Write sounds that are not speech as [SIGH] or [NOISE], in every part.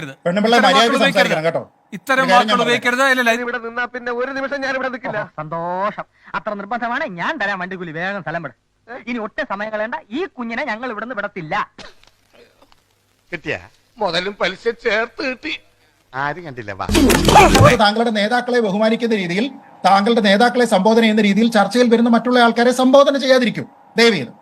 ഇത്തരം വാക്കുകൾ സംസാരിക്കണം ഉപയോഗിക്കരുത്. ഇവിടെ നിന്നാ പിന്നെ ഒരു നിമിഷം ഞാൻ ഇവിടെ നിൽക്കില്ല. സന്തോഷം. അത്ര നിർബന്ധമാണ്. ഞാൻ തരാൻ വണ്ടിക്കൂലി. വേഗം സ്ഥലം വിട. ഇനി ഒട്ടെ സമയം കളയണ്ട. ഈ കുഞ്ഞിനെ ഞങ്ങൾ ഇവിടുന്ന് വിടത്തില്ല. കിട്ടിയ? മുതലും പലിശ ചേർത്ത് കിട്ടി. ആരും കണ്ടില്ല വാ. താങ്കളുടെ നേതാക്കളെ ബഹുമാനിക്കുന്ന രീതിയിൽ താങ്കളുടെ നേതാക്കളെ സംബോധന ചെയ്യുന്ന രീതിയിൽ ചർച്ചയിൽ വരുന്ന മറ്റുള്ള ആൾക്കാരെ സംബോധന ചെയ്യാതിരിക്കും. ദയവ് ചെയ്ത്.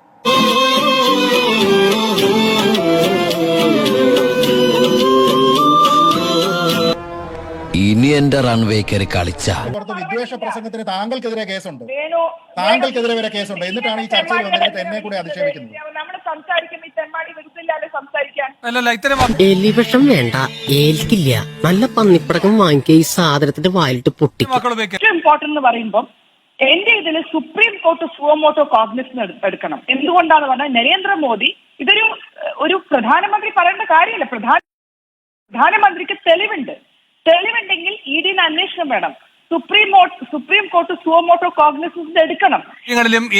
എന്റെ റൺവേ കയറി കളിച്ച. വിദ്വേഷ പ്രസംഗത്തിന് താങ്കൾക്കെതിരെ കേസുണ്ട്. താങ്കൾക്കെതിരെ വരെ കേസുണ്ട്. എന്നിട്ടാണ് ഈ ചർച്ചയിൽ വന്നിട്ട് എന്നെ കൂടെ അധിക്ഷേപിക്കുന്നത്. എലിവിഷം വേണ്ട ഏൽക്കില്ല. നല്ല പന്നിപ്പടക്കം വാങ്ങിക്കുക ഈ സാധനത്തിന്റെ വായിലിട്ട് പൊട്ടി ഇമ്പോർട്ടന്റ് എന്ന് പറയുമ്പോൾ എന്റെ ഇതിൽ സുപ്രീം കോർട്ട് സുവമോട്ടോ കോഗ്നിസിന് എടുക്കണം. എന്തുകൊണ്ടാന്ന് പറഞ്ഞാൽ നരേന്ദ്രമോദി ഇതൊരു ഒരു പ്രധാനമന്ത്രി പറയേണ്ട കാര്യമില്ല. പ്രധാന പ്രധാനമന്ത്രിക്ക് തെളിവുണ്ട്. തെളിവുണ്ടെങ്കിൽ ഇ ഡിന് അന്വേഷണം വേണം. Supreme supreme court suo motu കോഗ്നിസിന് എടുക്കണം.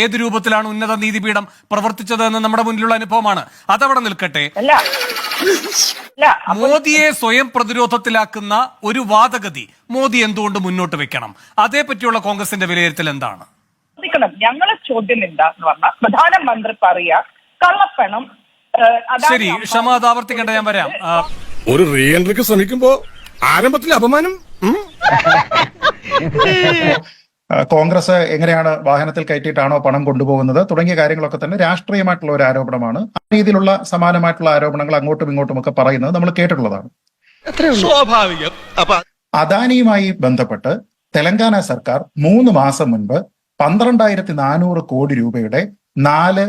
ഏത് രൂപത്തിലാണ് ഉന്നത നീതിപീഠം പ്രവർത്തിച്ചത് എന്ന് നമ്മുടെ മുന്നിലുള്ള അനുഭവമാണ്. അതവിടെ നിൽക്കട്ടെ. അല്ല. അല്ല മോദിയെ സ്വയം പ്രതിരോധത്തിലാക്കുന്ന ഒരു വാദഗതി മോദി എന്തുകൊണ്ട് മുന്നോട്ട് വെക്കണം? അതേപറ്റിയുള്ള കോൺഗ്രസിന്റെ വിലയിരുത്തൽ എന്താണ്? ഞങ്ങളെ ചോദ്യം എന്താന്ന് പറഞ്ഞാൽ പ്രധാനമന്ത്രി പറയാ കള്ളപ്പണം ശരി ക്ഷമ അത് ആവർത്തിക്കേണ്ട ഞാൻ വരാം. ഒരു റീ എൻട്രിക്ക് ശ്രമിക്കുമ്പോ ആരംഭത്തിൽ അപമാനം? കോൺഗ്രസ് എങ്ങനെയാണ് വാഹനത്തിൽ കയറ്റിയിട്ടാണോ പണം കൊണ്ടുപോകുന്നത് തുടങ്ങിയ കാര്യങ്ങളൊക്കെ തന്നെ രാഷ്ട്രീയമായിട്ടുള്ള ഒരു ആരോപണമാണ്. ആ രീതിയിലുള്ള സമാനമായിട്ടുള്ള ആരോപണങ്ങൾ അങ്ങോട്ടും ഇങ്ങോട്ടും ഒക്കെ പറയുന്നത് നമ്മൾ കേട്ടിട്ടുള്ളതാണ്. സ്വാഭാവികം. അപ്പൊ അദാനിയുമായി ബന്ധപ്പെട്ട് തെലങ്കാന സർക്കാർ മൂന്ന് മാസം മുൻപ് പന്ത്രണ്ടായിരത്തി നാനൂറ് കോടി രൂപയുടെ നാല്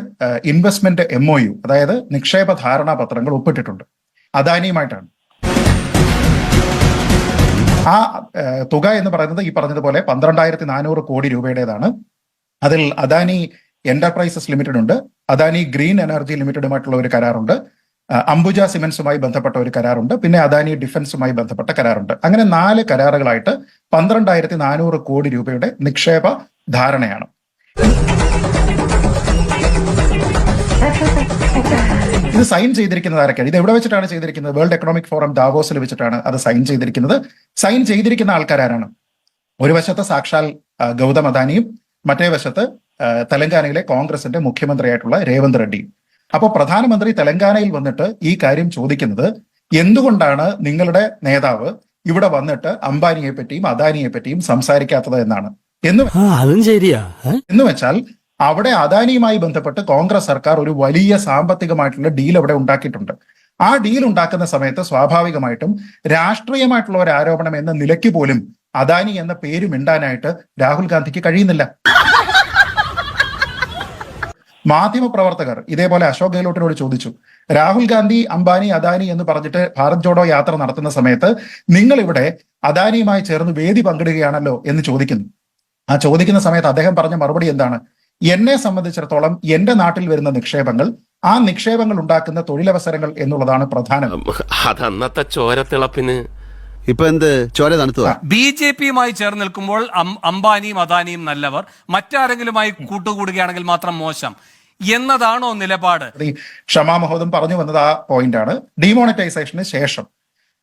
ഇൻവെസ്റ്റ്മെന്റ് എം ഒ യു അതായത് നിക്ഷേപ ധാരണാപത്രങ്ങൾ ഒപ്പിട്ടിട്ടുണ്ട്. അദാനിയുമായിട്ടാണ്. ആ തുക എന്ന് പറയുന്നത് ഈ പറഞ്ഞതുപോലെ പന്ത്രണ്ടായിരത്തി നാനൂറ് കോടി രൂപയുടേതാണ്. അതിൽ അദാനി എന്റർപ്രൈസസ് ലിമിറ്റഡ് ഉണ്ട് അദാനി ഗ്രീൻ എനർജി ലിമിറ്റഡുമായിട്ടുള്ള ഒരു കരാറുണ്ട്. അംബുജ സിമെന്റ്സുമായി ബന്ധപ്പെട്ട ഒരു കരാറുണ്ട്. പിന്നെ അദാനി ഡിഫൻസുമായി ബന്ധപ്പെട്ട കരാറുണ്ട്. അങ്ങനെ നാല് കരാറുകളായിട്ട് പന്ത്രണ്ടായിരത്തി നാനൂറ് കോടി രൂപയുടെ നിക്ഷേപ ധാരണയാണ്. ഇത് സൈൻ ചെയ്തിരിക്കുന്നത് ആരൊക്കെയാണ്? ഇത് എവിടെ വെച്ചിട്ടാണ് ചെയ്തിരിക്കുന്നത്? വേൾഡ് എക്കണോമിക് ഫോറം ദാവോസിൽ വെച്ചിട്ടാണ് അത് സൈൻ ചെയ്തിരിക്കുന്നത്. സൈൻ ചെയ്തിരിക്കുന്ന ആൾക്കാരാണ് ഒരു വശത്ത് സാക്ഷാൽ ഗൗതം അദാനിയും മറ്റേ വശത്ത് തെലങ്കാനയിലെ കോൺഗ്രസിന്റെ മുഖ്യമന്ത്രിയായിട്ടുള്ള രേവന്ത് റെഡ്ഡി അപ്പോൾ പ്രധാനമന്ത്രി തെലങ്കാനയിൽ വന്നിട്ട് ഈ കാര്യം ചോദിക്കുന്നത് എന്തുകൊണ്ടാണ് നിങ്ങളുടെ നേതാവ് ഇവിടെ വന്നിട്ട് അംബാനിയെ പറ്റിയും അദാനിയെ പറ്റിയും സംസാരിക്കാത്തത് എന്നാണ്? എന്ന് അതും ശരിയാ. എന്ന് വെച്ചാൽ അവിടെ അദാനിയുമായി ബന്ധപ്പെട്ട് കോൺഗ്രസ് സർക്കാർ ഒരു വലിയ സാമ്പത്തികമായിട്ടുള്ള ഡീൽ അവിടെ ഉണ്ടാക്കിയിട്ടുണ്ട്. ആ ഡീൽ ഉണ്ടാക്കുന്ന സമയത്ത് സ്വാഭാവികമായിട്ടും രാഷ്ട്രീയമായിട്ടുള്ള ഒരു ആരോപണം എന്ന നിലയ്ക്ക് പോലും അദാനി എന്ന പേര് മിണ്ടാനായിട്ട് രാഹുൽ ഗാന്ധിക്ക് കഴിയുന്നില്ല. മാധ്യമ പ്രവർത്തകർ ഇതേപോലെ അശോക് ഗെഹ്ലോട്ടിനോട് ചോദിച്ചു രാഹുൽ ഗാന്ധി അംബാനി അദാനി എന്ന് പറഞ്ഞിട്ട് ഭാരത് ജോഡോ യാത്ര നടത്തുന്ന സമയത്ത് നിങ്ങൾ ഇവിടെ അദാനിയുമായി ചേർന്ന് വേദി പങ്കിടുകയാണല്ലോ? എന്ന് ചോദിക്കുന്നു. ആ ചോദിക്കുന്ന സമയത്ത് അദ്ദേഹം പറഞ്ഞ മറുപടി എന്താണ്? എന്നെ സംബന്ധിച്ചിടത്തോളം എന്റെ നാട്ടിൽ വരുന്ന നിക്ഷേപങ്ങൾ ആ നിക്ഷേപങ്ങൾ ഉണ്ടാക്കുന്ന തൊഴിലവസരങ്ങൾ എന്നുള്ളതാണ് പ്രധാനം. അതന്നത്തെ ചോരത്തിളപ്പിന് ഇപ്പൊ എന്ത്? ചോര തണുത്തുവാ ബി ജെ പിയുമായി ചേർന്ന് നിൽക്കുമ്പോൾ അംബാനിയും അദാനിയും നല്ലവർ. മറ്റാരെങ്കിലുമായി കൂട്ടുകൂടുകയാണെങ്കിൽ മാത്രം മോശം. എന്നതാണോ നിലപാട്? ഈ ക്ഷമാ മഹോദം പറഞ്ഞു വന്നത് ആ പോയിന്റ് ആണ്. ഡിമോണിറ്റൈസേഷന് ശേഷം.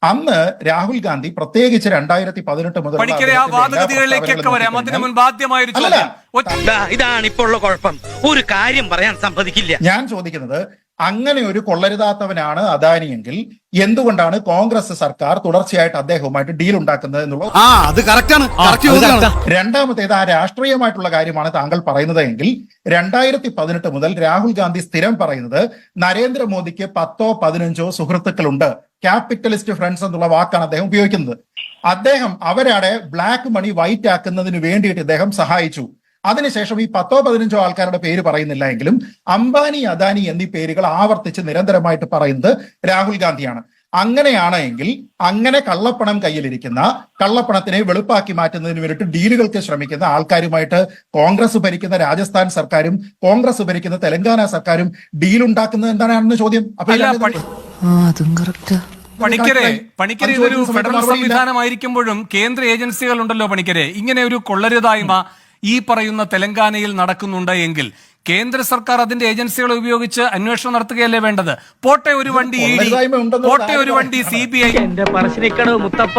അന്ന് രാഹുൽ ഗാന്ധി പ്രത്യേകിച്ച് രണ്ടായിരത്തി പതിനെട്ട് മുതൽ ഇതാണ് ഇപ്പോൾ ഉള്ള കുഴപ്പം. ഒരു കാര്യം പറയാൻ സമ്മതിക്കില്ല. ഞാൻ ചോദിക്കുന്നത് അങ്ങനെ ഒരു കൊള്ളരുതാത്തവനാണ് അദാനിയെങ്കിൽ എന്തുകൊണ്ടാണ് കോൺഗ്രസ് സർക്കാർ തുടർച്ചയായിട്ട് അദ്ദേഹവുമായിട്ട് ഡീൽ ഉണ്ടാക്കുന്നത് എന്നുള്ളത് രണ്ടാമത്തേത് ആ രാഷ്ട്രീയമായിട്ടുള്ള കാര്യമാണ് താങ്കൾ പറയുന്നത് എങ്കിൽ രണ്ടായിരത്തി പതിനെട്ട് മുതൽ രാഹുൽ ഗാന്ധി സ്ഥിരം പറയുന്നത് നരേന്ദ്രമോദിക്ക് പത്തോ പതിനഞ്ചോ സുഹൃത്തുക്കളുണ്ട്. ക്യാപിറ്റലിസ്റ്റ് ഫ്രണ്ട്സ് എന്നുള്ള വാക്കാണ് അദ്ദേഹം ഉപയോഗിക്കുന്നത്. അദ്ദേഹം അവരവിടെ ബ്ലാക്ക് മണി വൈറ്റ് ആക്കുന്നതിന് വേണ്ടിയിട്ട് ഇദ്ദേഹം സഹായിച്ചു. അതിനുശേഷം ഈ പത്തോ പതിനഞ്ചോ ആൾക്കാരുടെ പേര് പറയുന്നില്ല എങ്കിലും അംബാനി അദാനി എന്നീ പേരുകൾ ആവർത്തിച്ച് നിരന്തരമായിട്ട് പറയുന്നത് രാഹുൽ ഗാന്ധിയാണ്. അങ്ങനെയാണ് എങ്കിൽ അങ്ങനെ കള്ളപ്പണം കയ്യിലിരിക്കുന്ന കള്ളപ്പണത്തിനെ വെളുപ്പാക്കി മാറ്റുന്നതിന് വേണ്ടിയിട്ട് ഡീലുകൾക്ക് ശ്രമിക്കുന്ന ആൾക്കാരുമായിട്ട് കോൺഗ്രസ് ഭരിക്കുന്ന രാജസ്ഥാൻ സർക്കാരും കോൺഗ്രസ് ഭരിക്കുന്ന തെലങ്കാന സർക്കാരും ഡീൽ ഉണ്ടാക്കുന്നത് എന്താണെന്ന് ചോദ്യം? അപ്പൊ അതും കറക്റ്റാ പണിക്കരെ പണിക്കരെ ഇതൊരു ഫെഡറൽ സംവിധാനമായിരിക്കുമ്പോഴും കേന്ദ്ര ഏജൻസികൾ ഉണ്ടല്ലോ പണിക്കരെ. ഇങ്ങനെ ഒരു കൊള്ളരുതായ്മ ഈ പറയുന്ന തെലങ്കാനയിൽ നടക്കുന്നുണ്ട് എങ്കിൽ കേന്ദ്ര സർക്കാർ അതിന്റെ ഏജൻസികളെ ഉപയോഗിച്ച് അന്വേഷണം നടത്തുകയല്ലേ വേണ്ടത്? പോട്ടെ ഒരു വണ്ടി ഇ ഡി പോട്ടെ ഒരു വണ്ടി സി ബി ഐ. എന്റെ പറശ്ശിനിക്കടവ് മുത്തപ്പ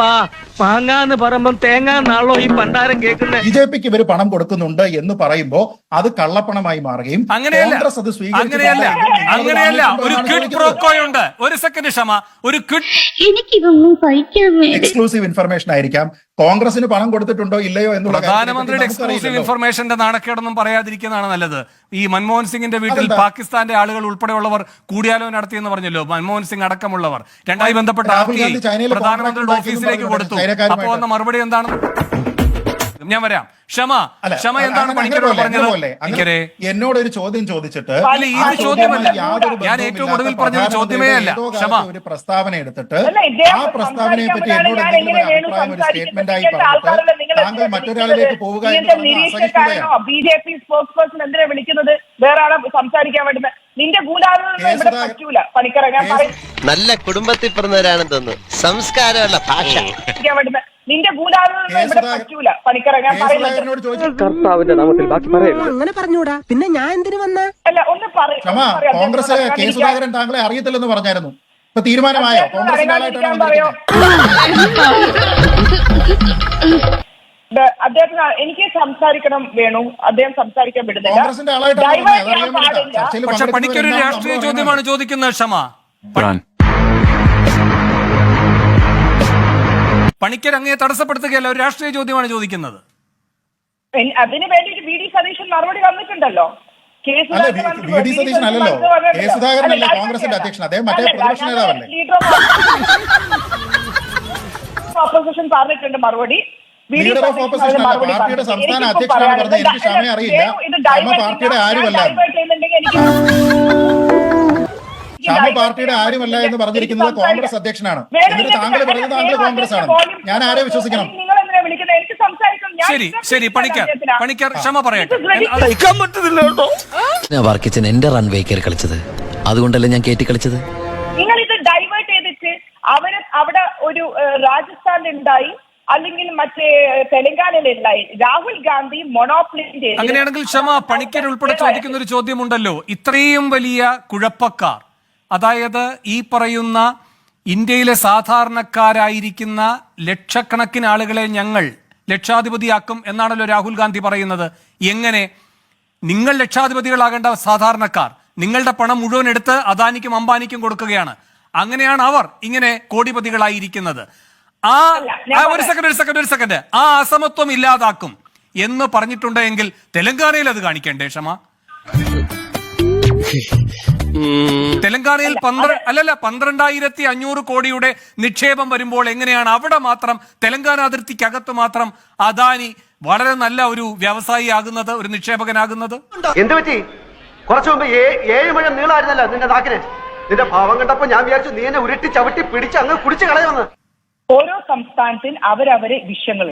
പാങ്ങാന്ന് പറയുമ്പം തേങ്ങാന്നാണല്ലോ ഈ പണ്ടാരം കേൾക്കുന്നത് ബി ജെ പിക്ക് ഇവർ പണം കൊടുക്കുന്നുണ്ട് എന്ന് പറയുമ്പോ അത് കള്ളപ്പണമായി മാറുകയും അങ്ങനെയല്ല. അങ്ങനെയല്ല. അങ്ങനെയല്ല. ഒരു ക്വിഡ് പ്രോക്കോയുണ്ട്. ഒരു സെക്കൻഡ് ക്ഷമ. ഒരു ക്വിഡ് എക്സ്ക്ലൂസീവ് ഇൻഫർമേഷൻ ആയിരിക്കാം. കോൺഗ്രസിന് പണം കൊടുത്തിട്ടുണ്ടോ ഇല്ലയോ എന്നുള്ള പ്രധാനമന്ത്രിയുടെ എക്സ്ക്ലൂസീവ് ഇൻഫർമേഷന്റെ നാണക്കേടൊന്നും പറയാതിരിക്കുന്നതാണ് നല്ലത്. ഈ മൻമോഹൻ സിംഗിന്റെ വീട്ടിൽ? പാകിസ്ഥാന്റെ ആളുകൾ ഉൾപ്പെടെയുള്ളവർ കൂടിയാലോ നടത്തിയെന്ന് പറഞ്ഞല്ലോ. മൻമോഹൻ സിംഗ് അടക്കമുള്ളവർ. രണ്ടായി ബന്ധപ്പെട്ട പ്രധാനമന്ത്രിയുടെ ഓഫീസിലേക്ക് കൊടുത്തു. അപ്പോൾ അപ്പോ വന്ന മറുപടി എന്താണ്? ഞാൻ വരാം ക്ഷമ ക്ഷമ എന്താണ് പണിക്കരോട് പറഞ്ഞത്. പണിക്കരെ എന്നോട് ഒരു ചോദ്യം ചോദിച്ചിട്ട് അല്ല, ഇത് ചോദ്യമല്ല. ഞാൻ ഏറ്റവും ഒടുവിൽ പറഞ്ഞ ചോദ്യമേ അല്ല. ക്ഷമ. ഒരു പ്രസ്താവന എടുത്തിട്ട് ആ പ്രസ്താവനയെ പറ്റി എന്നോട് എന്തെങ്കിലും ഒരു അഭിപ്രായം ഒരു സ്റ്റേറ്റ്മെന്റ് ആയി പറഞ്ഞിട്ട് താങ്കൾ മറ്റൊരാളിലേക്ക് പോവുക എന്ന് പറഞ്ഞാൽ അസഹിഷ്ണുതയാണ് B J P spokesperson എന്തിനാ വിളിക്കുന്നത് വേറെ ആളെ സംസാരിക്കാൻ വേണ്ടി നിന്റെ ഗൂഢാലോചന ഇവിടെ പറ്റൂല പണിക്കറ ഞാൻ പറയും നല്ല കുടുംബത്തിൽ പിറന്നവരാണെന്ന് തോന്നുന്നു. സംസ്കാരമുള്ള ഭാഷ. വേണ്ടുന്നത് നിന്റെ ഗൂഢാലോചന ഇവിടെ പറ്റൂല പണിക്കറ ഞാൻ പറയുന്നത് കർത്താവിന്റെ നാമത്തിൽ ബാക്കി പറയരുത്. അങ്ങനെ പറഞ്ഞൂടാ. പിന്നെ ഞാൻ എന്തിനു വന്ന? അല്ല ഒന്ന് പറയും ക്ഷമ കോൺഗ്രസ് കെ സുധാകരൻ താങ്കളെ അറിയത്തില്ലെന്ന് പറഞ്ഞായിരുന്നു. ഇപ്പൊ തീരുമാനമായോ? കോൺഗ്രസിന്റെ ആളായിട്ടാണ് പറയോ? [LAUGHS] [LAUGHS] അദ്ദേഹത്തിന് എനിക്ക് സംസാരിക്കണം വേണു അദ്ദേഹം സംസാരിക്കാൻ വിടുന്നില്ല. ചെയ്യാൻ പാടില്ല. പക്ഷെ പണിക്കൊരു രാഷ്ട്രീയ ചോദ്യമാണ് ചോദിക്കുന്നത് ക്ഷമ പണിക്കർ അങ്ങയെ തടസ്സപ്പെടുത്തുകയല്ല ഒരു രാഷ്ട്രീയ ചോദ്യമാണ് ചോദിക്കുന്നത് എൻ- അതിന് വേണ്ടിയിട്ട് വി ഡി സതീശൻ മറുപടി വന്നിട്ടുണ്ടല്ലോ വി- ഡി സതീശൻ അല്ലല്ലോ. കെ സുധാകരനല്ലേ കോൺഗ്രസിന്റെ അധ്യക്ഷൻ. അദ്ദേഹം മറ്റേ അല്ല, പ്രതിപക്ഷ ഞങ്ങൾ നേതാവല്ലേ? leader പറഞ്ഞിട്ടുണ്ട് മറുപടി ലീഡർ ഓഫ് ഓപ്പോസിഷൻ അല്ല പാർട്ടിയുടെ സംസ്ഥാന അധ്യക്ഷനാണ് പറഞ്ഞത് എനിക്ക് ക്ഷമ അറിയില്ല. ഇത് ക്ഷമ പാർട്ടിയുടെ ആരുമല്ല. ഞാൻ ക്ഷമ പാർട്ടിയുടെ ആരുമല്ല എന്ന് പറഞ്ഞിരിക്കുന്നത് കോൺഗ്രസ് അധ്യക്ഷനാണ്. എന്നിട്ട് താങ്കൾ പറയുന്നത് താങ്കൾ കോൺഗ്രസ് ആണ്. ഞാൻ ആരെ വിശ്വസിക്കണം? ഞാൻ ശരി ശരി പണിക്കർ പണിക്കർ ക്ഷമ പറയട്ടെ. അത് സഹിക്കാൻ പറ്റുന്നില്ല വർക്കിച്ചൻ എന്റെ റൺവേ കയറി കളിച്ചത്. അതുകൊണ്ടല്ലേ ഞാൻ കയറ്റി കളിച്ചത്? നിങ്ങൾ ഇത് ഡൈവേർട്ട് ചെയ്തിട്ട് അവർ അവിടെ ഒരു ഉണ്ടായി അല്ലെങ്കിൽ മറ്റേ തെലങ്കാനയിലുണ്ടായി രാഹുൽ ഗാന്ധി മൊണോപ്ലിന്റെ അങ്ങനെയാണെങ്കിൽ ക്ഷമ പണിക്കർ ഉൾപ്പെടെ ചോദിക്കുന്ന ഒരു ചോദ്യമുണ്ടല്ലോ. ഇത്രയും വലിയ കുഴപ്പക്കാർ അതായത് ഈ പറയുന്ന ഇന്ത്യയിലെ സാധാരണക്കാരായിരിക്കുന്ന ലക്ഷക്കണക്കിന് ആളുകളെ ഞങ്ങൾ ലക്ഷാധിപതിയാക്കും എന്നാണല്ലോ രാഹുൽ ഗാന്ധി പറയുന്നത്. എങ്ങനെ? നിങ്ങൾ ലക്ഷാധിപതികളാകേണ്ട സാധാരണക്കാർ നിങ്ങളുടെ പണം മുഴുവൻ എടുത്ത് അദാനിക്കും അംബാനിക്കും കൊടുക്കുകയാണ്. അങ്ങനെയാണ് അവർ ഇങ്ങനെ കോടിപതികളായിരിക്കുന്നത്. ആ ആ, ഒരു. സെക്കൻഡ് ഒരു സെക്കൻഡ് ഒരു സെക്കൻഡ് ആ അസമത്വം ഇല്ലാതാക്കും എന്ന് പറഞ്ഞിട്ടുണ്ടെങ്കിൽ തെലങ്കാനയിൽ അത് കാണിക്കണ്ടേ ക്ഷമ? തെലങ്കാനയിൽ പന്ത്രണ്ട് അല്ലല്ല പന്ത്രണ്ടായിരത്തി അഞ്ഞൂറ് കോടിയുടെ നിക്ഷേപം വരുമ്പോൾ എങ്ങനെയാണ് അവിടെ മാത്രം തെലങ്കാന അതിർത്തിക്കകത്ത് മാത്രം അദാനി വളരെ നല്ല ഒരു വ്യവസായി ആകുന്നത് ഒരു നിക്ഷേപകനാകുന്നത്? എന്ത് പറ്റി? കുറച്ചു മുമ്പ് ഏഴ് മഴ നീളായിരുന്നല്ലോ നിന്റെ നാക്കിന്. നിന്റെ ഭാവം കണ്ടപ്പോ ഞാൻ വിചാരിച്ചു നീ എന്നെ ഉരുട്ടി ചവിട്ടി പിടിച്ച് അങ്ങ് കുടിച്ചു കളയുമെന്ന്. ഓരോ സംസ്ഥാനത്തിൽ അവരവരെ വിഷയങ്ങൾ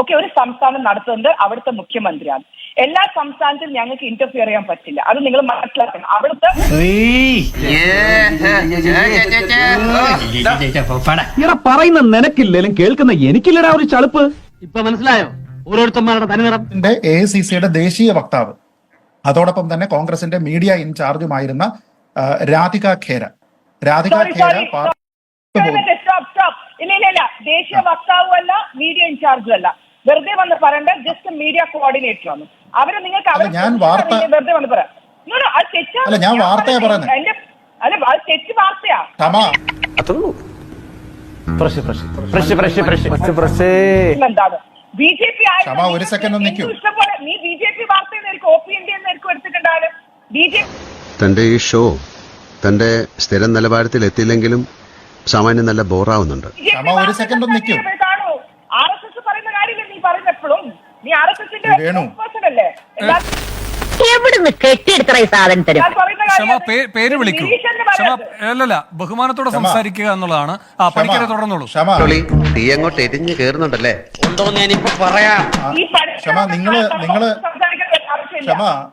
ഓക്കെ ഒരു സംസ്ഥാനം നടത്തുന്നത് അവിടുത്തെ മുഖ്യമന്ത്രിയാണ്. എല്ലാ സംസ്ഥാനത്തിലും ഞങ്ങൾക്ക് ഇന്റർഫിയർ ചെയ്യാൻ പറ്റില്ല. അത് നിങ്ങൾ മനസ്സിലാക്കണം. അവിടുത്തെ പറയുന്ന നിനക്കില്ലേലും കേൾക്കുന്ന എനിക്കില്ലടാ ഒരു ചളുപ്പ്. ഇപ്പൊ മനസ്സിലായോ? ഓരോരുത്തന്മാരുടെ തനിനിറം. എ സി സിയുടെ ദേശീയ വക്താവ് അതോടൊപ്പം തന്നെ കോൺഗ്രസിന്റെ മീഡിയ ഇൻചാർജുമായിരുന്ന രാധിക ഖേര. രാധിക ഖേര ഇല്ല ഇല്ല ഇല്ല ദേശീയ വക്താവും അല്ല മീഡിയ ഇൻചാർജും അല്ല. വെറുതെ വന്ന് പറയണ്ട ജസ്റ്റ് മീഡിയ കോർഡിനേറ്റർ ആണ്. അവർ നിങ്ങൾക്ക് അവരെ വെറുതെ വന്ന് പറയാം അത് തെറ്റാണ്. ഞാൻ വാർത്തയാ. പറയുന്നത്. എന്റെ- അല്ല അത് തെറ്റ് വാർത്തയാ. എന്താണ് ബി ജെ പി ഒരു സെക്കൻഡ് ഒന്ന് നിൽക്കൂ. ഇഷ്ടംപോലെ നീ ബി ജെ പി വാർത്ത ഒ പി ഇന്ത്യ എന്നായിരിക്കും എടുത്തിട്ടുണ്ടാവും ബി ജെ തന്റെ ഈ ഷോ തന്റെ സ്ഥിരം നിലവാരത്തിൽ എത്തിയില്ലെങ്കിലും സാമാന്യം നല്ല ബോറാവുന്നുണ്ട്. ക്ഷമ, ഒരു സെക്കൻഡ് ഒന്ന് നിൽക്കൂ. കാണൂ ആർ എസ് എസ് പറയുന്ന കാര്യമില്ല നീ പറയുന്ന എപ്പോഴും നീ ആർ എസ് എസിന്റെ അല്ലേ? എല്ലാ- എവിടുന്ന് കെട്ടിയെടുക്കറ ഈ സാധനത്തിന് ഞാൻ ക്ഷമ പേര് വിളിക്കൂ. ക്ഷമ അല്ലല്ല ബഹുമാനത്തോടെ. സംസാരിക്കുക എന്നുള്ളതാണ്. ആ പണിക്കരെ തുടർന്നോളൂ. ക്ഷമ. തീ അങ്ങോട്ട് എരിഞ്ഞു ഞാനിപ്പോ പറയാം. ക്ഷമ, നിങ്ങള്- നിങ്ങൾ ക്ഷമ.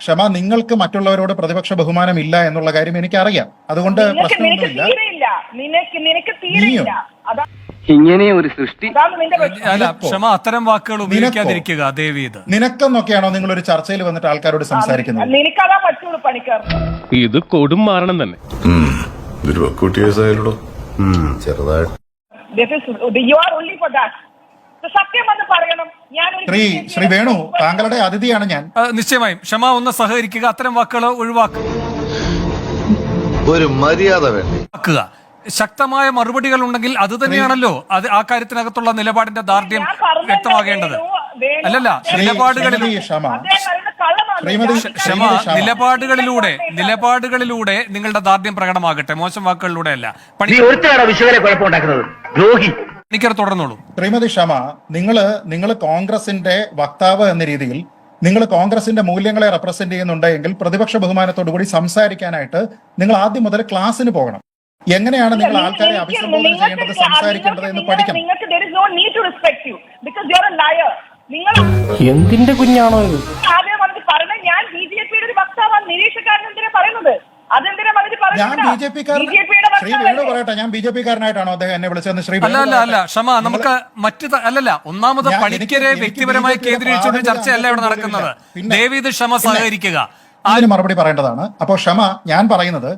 ക്ഷമ നിങ്ങൾക്ക് മറ്റുള്ളവരോട് പ്രതിപക്ഷ ബഹുമാനം ഇല്ല എന്നുള്ള കാര്യം എനിക്കറിയാം. അതുകൊണ്ട് നിനക്ക് നിനക്ക് പ്രശ്നമൊന്നുമില്ല. തീരെയില്ല. നിനക്ക് നിനക്ക് തീരെയില്ല. അതാ ഇങ്ങനെ ഒരു സൃഷ്ടി? ക്ഷമ അത്തരം വാക്കുകൾ ഉപയോഗിക്കാതിരിക്കുക ദേവി ഇത്. നിനക്കെന്നൊക്കെയാണോ നിങ്ങൾ ഒരു ചർച്ചയിൽ വന്നിട്ട് ആൾക്കാരോട് സംസാരിക്കുന്നത്? ഇത് കൊടും മാറണം തന്നെ. ചെറുതായിട്ട്. സത്യം പറയണം. ഞാൻ ഒരു ശ്രീ ശ്രീ വേണു താങ്കളുടെ അതിഥിയാണ് ഞാൻ. നിശ്ചയമായും. ക്ഷമ ഒന്ന് സഹകരിക്കുക അത്തരം വാക്കുകൾ ഒഴിവാക്കുക. ഒരു മര്യാദ വേണ്ടി? ശക്തമായ മറുപടികൾ ഉണ്ടെങ്കിൽ അത് തന്നെയാണല്ലോ. അത് ആ കാര്യത്തിനകത്തുള്ള നിലപാടിന്റെ ദാർഢ്യം വ്യക്തമാകേണ്ടത്. അല്ലല്ല നിലപാടുകളിൽ ക്ഷമ. നിലപാടുകളിലൂടെ നിലപാടുകളിലൂടെ നിങ്ങളുടെ ദാർഢ്യം പ്രകടമാകട്ടെ. മോശം വാക്കുകളിലൂടെ അല്ല പണി ഒരുത്തരാണ് വിശ്വകരെ കുഴപ്പമുണ്ടാക്കുന്നത്? ദ്രോഹി. പണിക്കർ തുടർന്നോളൂ. ശ്രീമതി ക്ഷമ നിങ്ങൾ നിങ്ങൾ കോൺഗ്രസിന്റെ വക്താവ് എന്ന രീതിയിൽ നിങ്ങൾ കോൺഗ്രസിന്റെ മൂല്യങ്ങളെ റെപ്രസെന്റ് ചെയ്യുന്നുണ്ട് എങ്കിൽ പ്രതിപക്ഷ ബഹുമാനത്തോടു കൂടി സംസാരിക്കാനായിട്ട് നിങ്ങൾ ആദ്യം മുതൽ ക്ലാസ്സിന് പോകണം. എങ്ങനെയാണ് നിങ്ങൾ ആൾക്കാരെ അഭിസംബോധന ചെയ്യേണ്ടത് സംസാരിക്കേണ്ടത് എന്ന് പഠിക്കണം. എന്തിന്റെ കുഞ്ഞാണോ ഇത്? ഞാൻ ബി ജെ പിയുടെ ഒരു വക്താവാണ്. നിരീക്ഷക്കാരൻ എന്തിനാ പറയുന്നത്? അതെന്തിനാ വന്നിട്ട് ഞാൻ ബി ജെ ശ്രീ വേണു പറയട്ടെ ഞാൻ ബി ജെ പി കാരനായിട്ടാണോ അദ്ദേഹം എന്നെ വിളിച്ചതെന്ന് ശ്രീ അല്ല അല്ല അല്ല ക്ഷമ നമുക്ക് മറ്റു അല്ലല്ല ഒന്നാമത് പണിക്കരെ വ്യക്തിപരമായി കേന്ദ്രീകരിച്ചുകൊണ്ട് ചർച്ചയല്ല ഇവിടെ നടക്കുന്നത്. ദേവി ഇത് ക്ഷമ സഹകരിക്കുക. അതിന് മറുപടി പറയേണ്ടതാണ്. അപ്പോൾ ക്ഷമ ഞാൻ പറയുന്നത്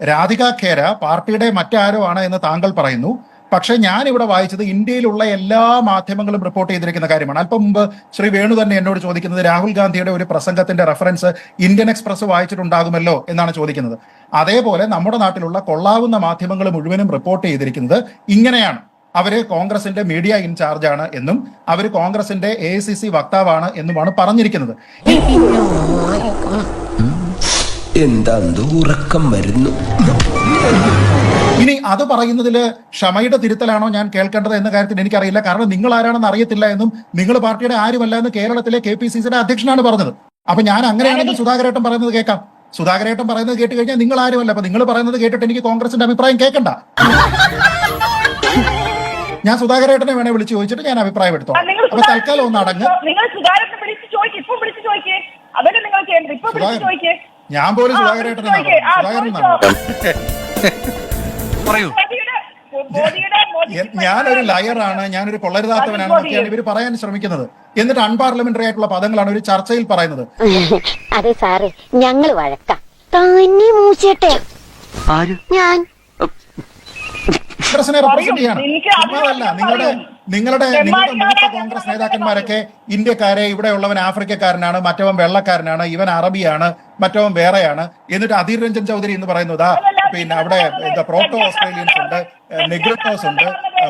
രാധിക ഖേര പാർട്ടിയുടെ മറ്റാരോ ആണ് എന്ന് താങ്കൾ പറയുന്നു. പക്ഷെ ഞാൻ ഇവിടെ വായിച്ചത് ഇന്ത്യയിലുള്ള എല്ലാ മാധ്യമങ്ങളും റിപ്പോർട്ട് ചെയ്തിരിക്കുന്ന കാര്യമാണ്. അല്പം മുമ്പ് ശ്രീ വേണു തന്നെ എന്നോട് ചോദിക്കുന്നത് രാഹുൽ ഗാന്ധിയുടെ ഒരു പ്രസംഗത്തിന്റെ റെഫറൻസ് ഇന്ത്യൻ എക്സ്പ്രസ് വായിച്ചിട്ടുണ്ടാകുമല്ലോ എന്നാണ് ചോദിക്കുന്നത്. അതേപോലെ നമ്മുടെ നാട്ടിലുള്ള കൊള്ളാവുന്ന മാധ്യമങ്ങൾ മുഴുവനും റിപ്പോർട്ട് ചെയ്തിരിക്കുന്നത് ഇങ്ങനെയാണ്. അവർ കോൺഗ്രസിന്റെ മീഡിയ ഇൻചാർജ് ആണ് എന്നും അവർ കോൺഗ്രസിന്റെ എ സി സി വക്താവാണ് എന്നുമാണ് പറഞ്ഞിരിക്കുന്നത്. എന്താ ഉറക്കം വരുന്നു. ഇനി അത് പറയുന്നതിൽ ക്ഷമയുടെ തിരുത്തലാണോ ഞാൻ കേൾക്കേണ്ടത് എന്ന കാര്യത്തിൽ എനിക്കറിയില്ല. കാരണം നിങ്ങൾ ആരാണെന്ന് അറിയത്തില്ല എന്നും നിങ്ങൾ പാർട്ടിയുടെ ആരുമല്ല എന്ന് കേരളത്തിലെ കെ പി സി സിയുടെ അധ്യക്ഷനാണ് പറഞ്ഞത്. അപ്പൊ ഞാൻ അങ്ങനെയാണെങ്കിൽ സുധാകരേട്ടൻ പറയുന്നത് കേൾക്കാം. സുധാകരേട്ടൻ പറയുന്നത് കേട്ട് കഴിഞ്ഞാൽ നിങ്ങൾ ആരുമല്ല. അപ്പൊ നിങ്ങൾ പറയുന്നത് കേട്ടിട്ട് എനിക്ക് കോൺഗ്രസിന്റെ അഭിപ്രായം കേൾക്കണ്ട. ഞാൻ സുധാകരേട്ടനെ വേണേ വിളിച്ച് ചോദിച്ചിട്ട് ഞാൻ അഭിപ്രായം എടുത്തോ നിങ്ങൾ അപ്പൊ തൽക്കാലം ഒന്ന് അടങ്ങ്. ഞാൻ പോലും സുധാകരേട്ടനെ സുധാകരൻ. പറയൂ. ഞാനൊരു ലയറാണ്. ഞാനൊരു കൊള്ളരുതാത്തവനാണ് എന്നൊക്കെയാണ് ഇവർ പറയാൻ ശ്രമിക്കുന്നത്. എന്നിട്ട് അൺപാർലമെന്ററി ആയിട്ടുള്ള പദങ്ങളാണ് ഒരു ചർച്ചയിൽ പറയുന്നത്. [LAUGHS] അതെ സാറേ ഞങ്ങൾ വഴക്കാം. തന്നെ മൂച്ചേട്ടെ ഞാൻ. കോൺഗ്രസിനെ റെപ്രസെന്റ് ചെയ്യാണ്. എനിക്ക് നിങ്ങളുടെ നിങ്ങളുടെ നിങ്ങളുടെ മൂത്ത കോൺഗ്രസ് നേതാക്കന്മാരൊക്കെ ഇന്ത്യക്കാരെ ഇവിടെയുള്ളവൻ ആഫ്രിക്കക്കാരനാണ് മറ്റവൻ വെള്ളക്കാരനാണ് ഇവൻ അറബിയാണ് മറ്റവൻ വേറെയാണ്. എന്നിട്ട് അധീർ രഞ്ജൻ ചൗധരി എന്ന് പറയുന്നതാ പിന്നെ അവിടെ എന്താ പ്രോട്ടോ ഓസ്ട്രേലിയൻസ് ഉണ്ട് നെഗ്രിറ്റോസ് ഉണ്ട്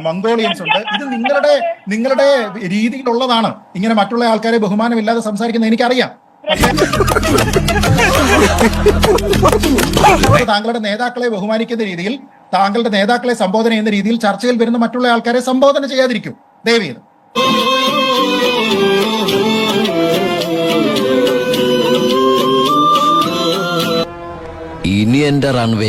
മംഗോളിയൻസ് ഉണ്ട്. ഇത് നിങ്ങളുടെ നിങ്ങളുടെ രീതിയിലുള്ളതാണ്. ഇങ്ങനെ മറ്റുള്ള ആൾക്കാരെ ബഹുമാനമില്ലാതെ സംസാരിക്കുന്നത് എനിക്കറിയാം. താങ്കളുടെ നേതാക്കളെ ബഹുമാനിക്കുന്ന രീതിയിൽ താങ്കളുടെ നേതാക്കളെ സംബോധന ചെയ്യുന്ന രീതിയിൽ ചർച്ചയിൽ വരുന്ന മറ്റുള്ള ആൾക്കാരെ സംബോധന ചെയ്യാതിരിക്കും. ദയവീ ഇനി എന്റെ റൺവേ